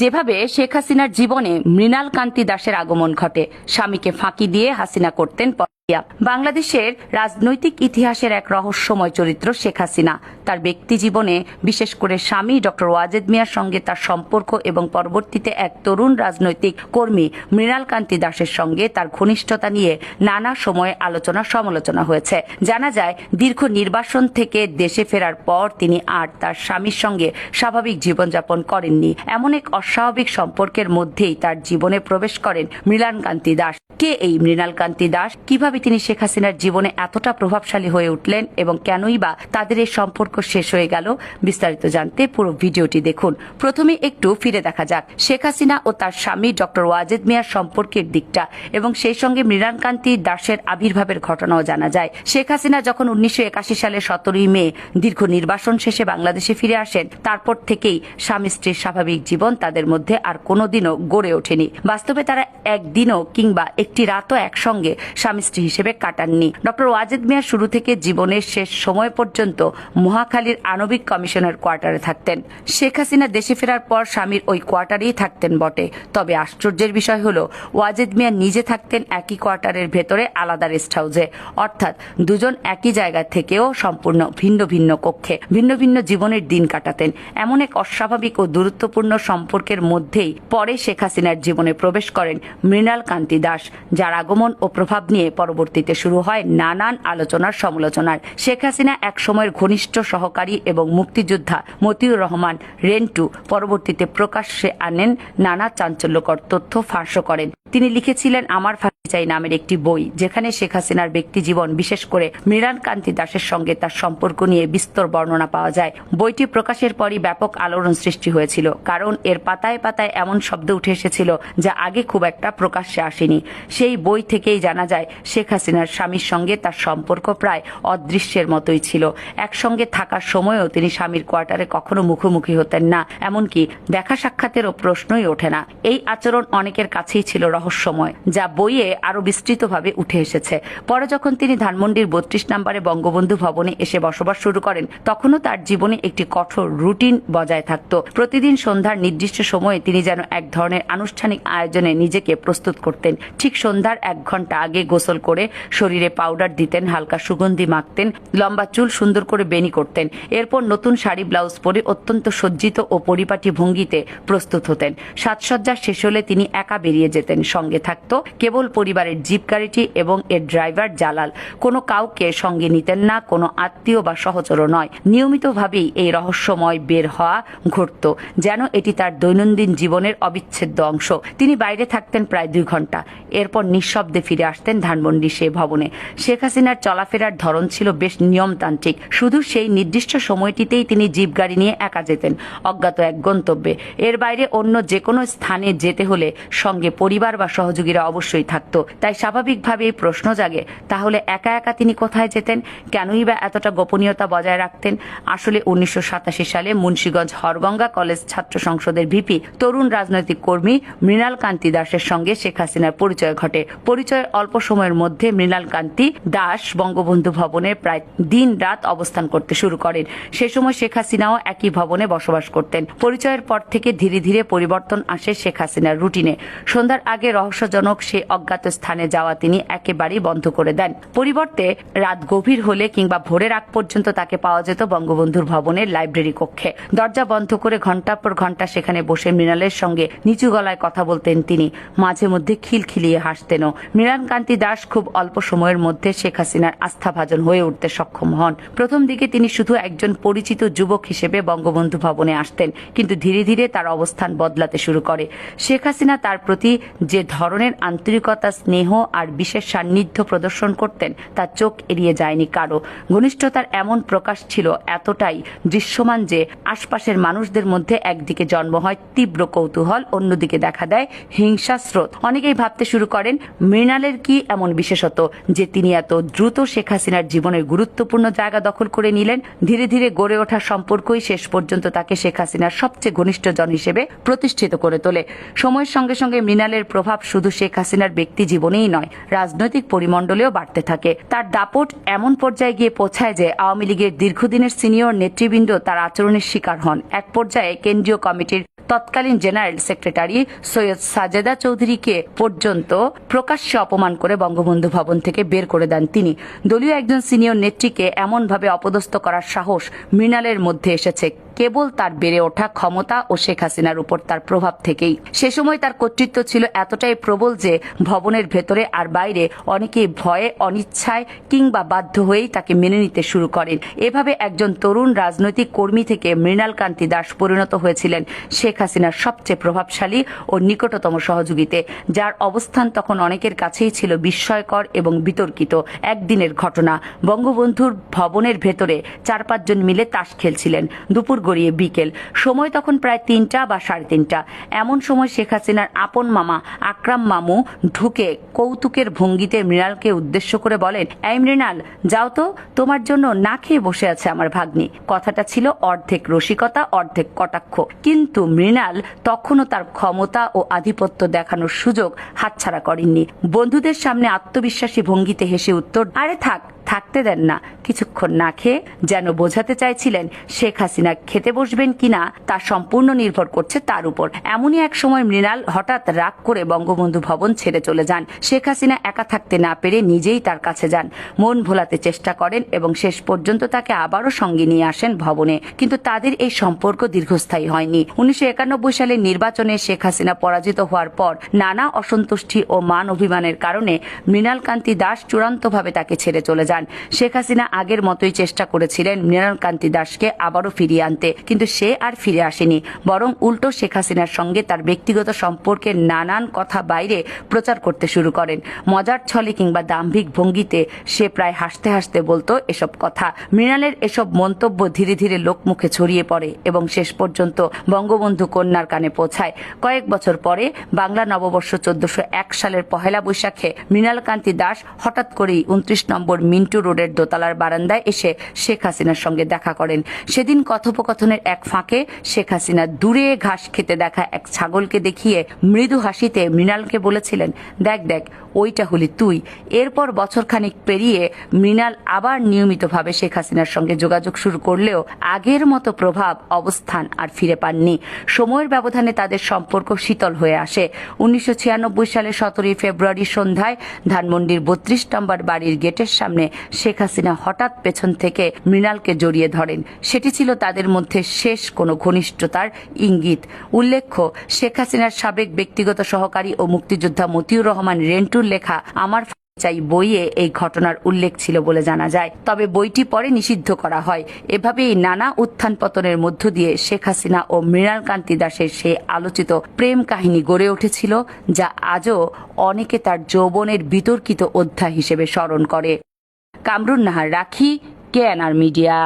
যেভাবে শেখ হাসিনার জীবনে মৃণাল কান্তি দাসের আগমন ঘটে স্বামীকে ফাঁকি দিয়ে হাসিনা করতেন। বাংলাদেশের রাজনৈতিক ইতিহাসের এক রহস্যময় চরিত্র শেখ হাসিনা। তার ব্যক্তি জীবনে, বিশেষ করে স্বামী ডক্টর ওয়াজেদ মিয়ার সঙ্গে তার সম্পর্ক এবং পরবর্তীতে এক তরুণ রাজনৈতিক কর্মী মৃণাল কান্তি দাসের সঙ্গে তার ঘনিষ্ঠতা নিয়ে নানা সময়ে আলোচনা সমালোচনা হয়েছে। জানা যায়, দীর্ঘ নির্বাসন থেকে দেশে ফেরার পর তিনি আর তার স্বামীর সঙ্গে স্বাভাবিক জীবনযাপন করেননি। এমন এক অস্বাভাবিক সম্পর্কের মধ্যেই তার জীবনে প্রবেশ করেন মৃণাল কান্তি দাস। কে এই মৃণাল কান্তি দাস? কীভাবে তিনি শেখ হাসিনার জীবনে এতটা প্রভাবশালী হয়ে উঠলেন এবং কেনই বা তাদের এই সম্পর্ক শেষ হয়ে গেল বিস্তারিত জানতে পুরো ভিডিওটি দেখুন। প্রথমে একটু ফিরে দেখা যাক। শেখ হাসিনা ও তার স্বামী ডক্টর ওয়াজেদ মিয়ার সম্পর্কের দিকটা এবং সেই সঙ্গে মৃণালকান্তি দাসের আবির্ভাবের ঘটনাও জানা যায়। শেখ হাসিনা যখন উনিশশো সালের সতেরোই মে দীর্ঘ নির্বাসন শেষে বাংলাদেশে ফিরে আসেন, তারপর থেকেই স্বামী স্ত্রীর স্বাভাবিক জীবন তাদের মধ্যে আর কোনোদিনও গড়ে ওঠেনি। বাস্তবে তারা একদিনও কিংবা একটি রাতও একসঙ্গে স্বামী স্ত্রী হিসেবে কাটাননি। ডক্টর ওয়াজেদ মিয়া শুরু থেকে জীবনের শেষ সময় পর্যন্ত মহাখালীর আণবিক কমিশনের কোয়ার্টারে থাকতেন। শেখ হাসিনা দেশে ফেরার পর স্বামীর ওই কোয়ার্টারেই থাকতেন বটে। তবে আশ্চর্যের বিষয় হল, ওয়াজেদ মিয়া নিজে থাকতেন একই কোয়ার্টারের ভেতরে আলাদা রেস্ট হাউসে। অর্থাৎ দুজন একই জায়গা থেকেও সম্পূর্ণ ভিন্ন ভিন্ন কক্ষে, ভিন্ন ভিন্ন জীবনের দিন কাটাতেন। এমন এক অস্বাভাবিক ও গুরুত্বপূর্ণ সম্পর্কের মধ্যেই পরে শেখ হাসিনার জীবনে প্রবেশ করেন মৃণাল কান্তি দাস, যার আগমন ও প্রভাব নিয়ে পরবর্তীতে শুরু হয় নানান আলোচনার সমালোচনার। শেখ হাসিনা এক সময়ের ঘনিষ্ঠ সহকারী এবং মুক্তিযোদ্ধা মতিউর রহমান রেন্টু পরবর্তীতে প্রকাশ্যে আনেন নানা চাঞ্চল্যকর তথ্য ফাঁসও করেন। তিনি লিখেছিলেন, আমার ফাঁকি চাই নামের একটি বই, যেখানে শেখ হাসিনার ব্যক্তি জীবন, বিশেষ করে মৃণাল কান্তি দাসের সঙ্গে তার সম্পর্ক নিয়ে বিস্তর বর্ণনা পাওয়া যায়। বইটি প্রকাশের পরই ব্যাপক আলোড়ন সৃষ্টি হয়েছিল, কারণ এর পাতায় পাতায় এমন শব্দ উঠে এসেছিল, যা আগে খুব একটা প্রকাশ্যে আসেনি। সেই বই থেকেই জানা যায়, শেখ হাসিনার স্বামীর সঙ্গে তার সম্পর্ক প্রায় অদৃশ্যের মতোই ছিল। একসঙ্গে থাকার সময়ও তিনি স্বামীর কোয়ার্টারে কখনো মুখোমুখি হতেন না, এমনকি দেখা সাক্ষাতেরও প্রশ্নই ওঠে না। এই আচরণ অনেকের কাছেই ছিল রহস্যময়, যা বইয়ে আরও বিস্তৃতভাবে উঠে এসেছে। পরে যখন তিনি ধানমন্ডির বত্রিশ নম্বরে বঙ্গবন্ধু ভবনে এসে বসবাস শুরু করেন, তখনও তার জীবনে একটি কঠোর রুটিন বজায় থাকত। প্রতিদিন সন্ধ্যার নির্দিষ্ট সময়ে তিনি যেন এক ধরনের আনুষ্ঠানিক আয়োজনে নিজেকে প্রস্তুত করতেন। ঠিক সন্ধ্যার এক ঘণ্টা আগে গোসল করে শরীরে পাউডার দিতেন, হালকা সুগন্ধি মাখতেন, লম্বা চুল সুন্দর করে বেনি করতেন। এরপর নতুন শাড়ি, ব্লাউজ পরে অত্যন্ত সজ্জিত ও পরিপাটি ভঙ্গিতে প্রস্তুত হতেন। সাজসজ্জা শেষ হলে তিনি একা বেরিয়ে যেতেন। সঙ্গে থাকত। কেবল পরিবারের জিপ গাড়িটি এবং এর ড্রাইভার জালাল। কোনো কাউকে সঙ্গে নিতেন না, কোনো আত্মীয় বা সহচরও নয়। নিয়মিতভাবেই এই রহস্যময় বের হওয়া ঘটত, যেন এটি তার দৈনন্দিন জীবনের অবিচ্ছেদ্য অংশ। তিনি বাইরে থাকতেন প্রায় দুই ঘণ্টা। এরপর নিঃশব্দে ফিরে আসতেন ধানমন্ডি সে ভবনে। শেখ হাসিনার চলাফেরার ধরন ছিল বেশ নিয়মতান্ত্রিক। শুধু সেই নির্দিষ্ট সময়টিতেই তিনি জিপ গাড়ি নিয়ে একা যেতেন, অজ্ঞাত এক গন্তব্যে। এর বাইরে অন্য যে কোনো স্থানে যেতে হলে সঙ্গে পরিবার বা সহযোগীরা অবশ্যই থাকতো। তাই স্বাভাবিকভাবেই প্রশ্ন জাগে, তাহলে একা একা তিনি কোথায় যেতেন? কেনই বা এতটা গোপনীয়তা বজায় রাখতেন? আসলে উনিশশো সালে মুন্সীগঞ্জ হরগঙ্গা কলেজ ছাত্র সংসদের ভিপি তরুণ রাজনৈতিক কর্মী মৃণাল কান্তি দাসের সঙ্গে শেখ হাসিনার পরিচয় ঘটে। পরিচয়ের অল্প সময়ের মধ্যে মৃণাল কান্তি দাস বঙ্গবন্ধু ভবনে প্রায় দিন রাত অবস্থান করতে শুরু করেন। সে সময় শেখ হাসিনাও একই ভবনে বসবাস করতেন। পরিচয়ের পর থেকে ধীরে ধীরে পরিবর্তন আসে শেখ হাসিনার রুটিনে। সন্ধ্যার আগে রহস্যজনক সে অজ্ঞাত স্থানে যাওয়া তিনি একেবারেই বন্ধ করে দেন। পরিবর্তে রাত গভীর হলে কিংবা ভোরের আগ পর্যন্ত তাকে পাওয়া যেত বঙ্গবন্ধুর ভবনের লাইব্রেরি কক্ষে। দরজা বন্ধ করে ঘণ্টার পর ঘণ্টা সেখানে বসে মৃণালের সঙ্গে নিচু গলায় কথা বলতেন তিনি। মাঝে মধ্যে খিলখিলিয়ে হাসতেনও। মৃণাল কান্তি দাস খুব অল্প সময়ের মধ্যে শেখ হাসিনার আস্থাভাজন হয়ে উঠতে সক্ষম হন। প্রথম দিকে তিনি শুধু একজন পরিচিত যুবক হিসেবে বঙ্গবন্ধু ভবনে আসতেন, কিন্তু ধীরে ধীরে তার অবস্থান বদলাতে শুরু করে। শেখ হাসিনা তার প্রতি যে ধরনের আন্তরিকতা, স্নেহ আর বিশেষ সান্নিধ্য প্রদর্শন করতেন, তা চোখ এড়িয়ে যায়নি কারও। ঘনিষ্ঠতার এমন প্রকাশ ছিল এতটাই দৃশ্যমান যে আশপাশের মানুষদের মধ্যে একদিকে জন্ম হয় তীব্র কৌতূহল, অন্যদিকে দেখা দেয় হিংসা স্রোত। অনেকেই ভাবতে শুরু করেন, মৃণালের কি এমন বিশেষত যে তিনি এত দ্রুত শেখ হাসিনার জীবনের গুরুত্বপূর্ণ জায়গা দখল করে নিলেন? ধীরে ধীরে গড়ে ওঠা সম্পর্কই শেষ পর্যন্ত তাকে শেখ হাসিনার সবচেয়ে ঘনিষ্ঠজন হিসেবে প্রতিষ্ঠিত করে তোলে। সময়ের সঙ্গে সঙ্গে মৃণালের প্রভাব শুধু শেখ হাসিনার ব্যক্তি জীবনেই নয়, রাজনৈতিক পরিমণ্ডলেও বাড়তে থাকে। তার দাপট এমন পর্যায়ে গিয়ে পৌঁছায় যে আওয়ামী লীগের দীর্ঘদিনের সিনিয়র নেতৃবৃন্দ তার আচরণের শিকার হন। এক পর্যায়ে কেন্দ্রীয় কমিটির তৎকালীন জেনারেল সেক্রেটারি সৈয়দ সাজেদা চৌধুরীকে পর্যন্ত প্রকাশ্যে অপমান করে বঙ্গবন্ধু ভবন থেকে বের করে দেন তিনি। দলীয় একজন সিনিয়র নেত্রীকে এমনভাবে অপদস্থ করার সাহস মৃণালের মধ্যে এসেছে। কেবল তার বেড়ে ওঠা ক্ষমতা ও শেখ হাসিনার উপর তার প্রভাব থেকেই। সে সময় তার কর্তৃত্ব ছিল এতটাই প্রবল যে ভবনের ভেতরে আর বাইরে অনেকেই ভয়ে, অনিচ্ছায় কিংবা বাধ্য হয়েই তাকে মেনে নিতে শুরু করেন। এভাবে একজন তরুণ রাজনৈতিক কর্মী থেকে মৃণাল কান্তি দাস পরিণত হয়েছিলেন শেখ হাসিনার সবচেয়ে প্রভাবশালী ও নিকটতম সহযোগীতে, যার অবস্থান তখন অনেকের কাছেই ছিল বিস্ময়কর এবং বিতর্কিত। একদিনের ঘটনা, বঙ্গবন্ধুর ভবনের ভেতরে চার পাঁচজন মিলে তাস খেলছিলেন। দুপুর গড়িয়ে বিকেল। সময় তখন প্রায় তিনটা বা সাড়ে তিনটা। এমন সময় শেখ হাসিনার আপন মামা আকরাম মামু ঢুকে কৌতুকের ভঙ্গিতে মৃণালকে উদ্দেশ্য করে বলেন, এই মৃণাল, যাও তো, তোমার জন্য না খেয়ে বসে আছে আমার ভাগ্নি। কথাটা ছিল অর্ধেক রসিকতা, অর্ধেক কটাক্ষ। কিন্তু মৃণাল তখনও তার ক্ষমতা ও আধিপত্য দেখানোর সুযোগ হাতছাড়া করেননি। বন্ধুদের সামনে আত্মবিশ্বাসী ভঙ্গিতে হেসে উত্তর, আরে থাক থাকতে দেন না। কিছুক্ষণ না খেয়ে যেন বোঝাতে চাইছিলেন শেখ হাসিনা খেতে বসবেন কিনা তা সম্পূর্ণ নির্ভর করছে তার উপর। এমনই এক সময় মৃণাল হঠাৎ রাগ করে বঙ্গবন্ধু ভবন ছেড়ে চলে যান। শেখ হাসিনা একা থাকতে না পেরে নিজেই তার কাছে যান। মন ভোলাতে চেষ্টা করেন এবং শেষ পর্যন্ত তাকে আবারও সঙ্গে নিয়ে আসেন ভবনে। কিন্তু তাদের এই সম্পর্ক দীর্ঘস্থায়ী হয়নি। উনিশশো সালের নির্বাচনে শেখ হাসিনা পরাজিত হওয়ার পর নানা অসন্তুষ্টি ও মান অভিমানের কারণে মৃণাল কান্তি দাস চূড়ান্তভাবে তাকে ছেড়ে চলে যান। শেখ হাসিনা আগের মতোই চেষ্টা করেছিলেন মৃণাল কান্তি দাসকে আবারও ফিরিয়ে আনতে, কিন্তু সে আর ফিরে আসেনি। বরং উল্টো শেখ হাসিনার সঙ্গে তার ব্যক্তিগত সম্পর্কের নানান কথা বাইরে প্রচার করতে শুরু করেন। মজার ছলে কিংবা দাম্ভিক ভঙ্গিতে সে প্রায় হাসতে হাসতে বলতো এসব কথা। মৃণালের এসব মন্তব্য ধীরে ধীরে লোকমুখে ছড়িয়ে পড়ে এবং শেষ পর্যন্ত বঙ্গবন্ধু কন্যার কানে পৌঁছায়। কয়েক বছর পরে বাংলা নববর্ষ চোদ্দশো এক সালের পহেলা বৈশাখে মৃণাল কান্তি দাস হঠাৎ করেই উনত্রিশ নম্বর মিন্টু রোডের দোতলার বারান্দায় এসে শেখ হাসিনার সঙ্গে দেখা করেন। সেদিন কথোপকথনের এক ফাঁকে শেখ হাসিনা দূরে ঘাস খেতে দেখা এক ছাগলকে দেখিয়ে মৃদু হাসিতে মৃণালকে বলেছিলেন, দেখ দেখ, ওইটা হলি তুই। এরপর বছরখানিক পেরিয়ে মৃণাল আবার নিয়মিতভাবে শেখ হাসিনার সঙ্গে যোগাযোগ শুরু করলেও আগের মতো প্রভাব, অবস্থান আর ফিরে পাননি। সময়ের ব্যবধানে তাদের সম্পর্ক শীতল হয়ে আসে। উনিশশো ছিয়ানব্বই সালের সতেরোই ফেব্রুয়ারি সন্ধ্যায় ধানমন্ডির বত্রিশ নম্বর বাড়ির গেটের সামনে শেখ হাসিনা হঠাৎ পেছন থেকে মৃণালকে জড়িয়ে ধরেন। সেটি ছিল তাদের মধ্যে শেষ কোনো ঘনিষ্ঠতার ইঙ্গিত। উল্লেখ্য, শেখ হাসিনার সাবেক ব্যক্তিগত সহকারী ও মুক্তিযোদ্ধা মতিউর রহমান রেন্টুর লেখা আমার চাই বইয়ে এই ঘটনার উল্লেখ ছিল বলে জানা যায়। তবে বইটি পরে নিষিদ্ধ করা হয়। এভাবেই নানা উত্থান পতনের মধ্য দিয়ে শেখ হাসিনা ও মৃণাল কান্তি দাসের সেই আলোচিত প্রেম কাহিনী গড়ে উঠেছিল, যা আজও অনেকে তার যৌবনের বিতর্কিত অধ্যায় হিসেবে স্মরণ করে। কামরুন নাহার রাখি কেএনআর মিডিয়া।